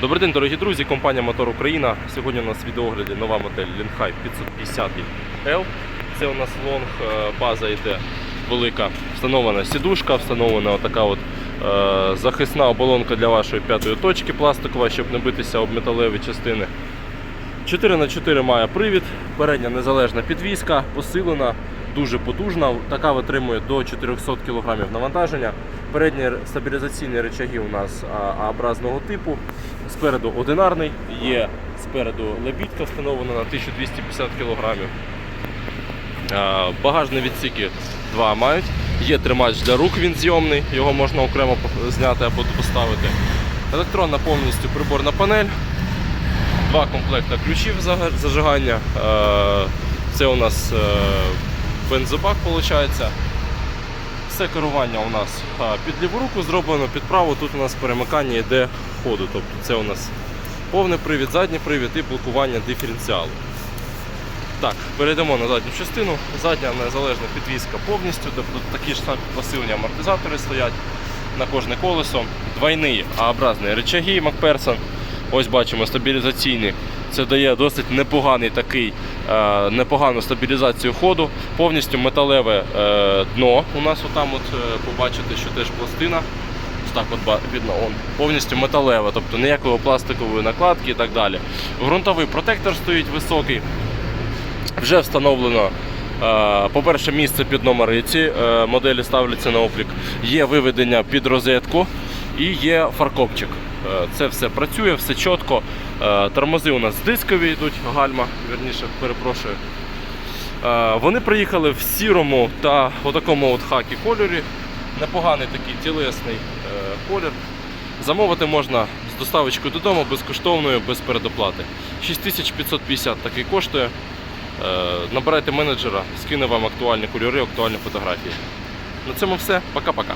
Добрий день, дорогі друзі, компанія Мотор Україна. Сьогодні у нас в відеогляді нова модель Лінхай 550 L. Це у нас лонг, е, база йде велика. Встановлена сідушка, встановлена така от е, захисна оболонка для вашої п'ятої точки пластикова, щоб не битися об металеві частини. 4х4 має привід, передня незалежна підвізка, посилена, дуже потужна. Така витримує до 400 кг навантаження. Передні стабілізаційні речаги у нас А-образного типу. Спереду одинарний, є спереду лебідка встановлена на 1250 кг. Багажні відсіки два мають. Є тримач для рук, він зйомний, його можна окремо зняти або поставити. Електронна повністю приборна панель. Два комплекти ключів зажигання. Е, Це у нас е, бензобак виходить. Все керування у нас під ліву руку зроблено, під праву тут у нас перемикання йде ходу. Тобто це у нас повний привід, задній привід і блокування диференціалу. Так, перейдемо на задню частину. Задня незалежна підвізка повністю, де такі ж самі посилені амортизатори стоять на кожне колесо. Двойні А-образні речаги Макперсон. Ось бачимо стабілізаційні. Це дає досить непоганий такий, непогану стабілізацію ходу. Повністю металеве е, дно. У нас отам от, е, побачите, що теж пластина. Так от видно, он, повністю металеве, тобто ніякої пластикової накладки і так далі. Ґрунтовий протектор стоїть високий. Вже встановлено, е, по-перше, місце під номери. Ці е, моделі ставляться на облік. Є виведення під розетку і є фаркопчик. Е, Це все працює, все чітко. Е, Тормози у нас дискові йдуть, гальма, верніше, перепрошую. Е, Вони приїхали в сірому та отакому от хакі кольорі. Непоганий такий тілесний колір. Замовити можна з доставочкою додому безкоштовною, без передоплати. 6550 такий коштує. Набирайте менеджера, скине вам актуальні кольори, актуальні фотографії. На цьому все. Пока-пока.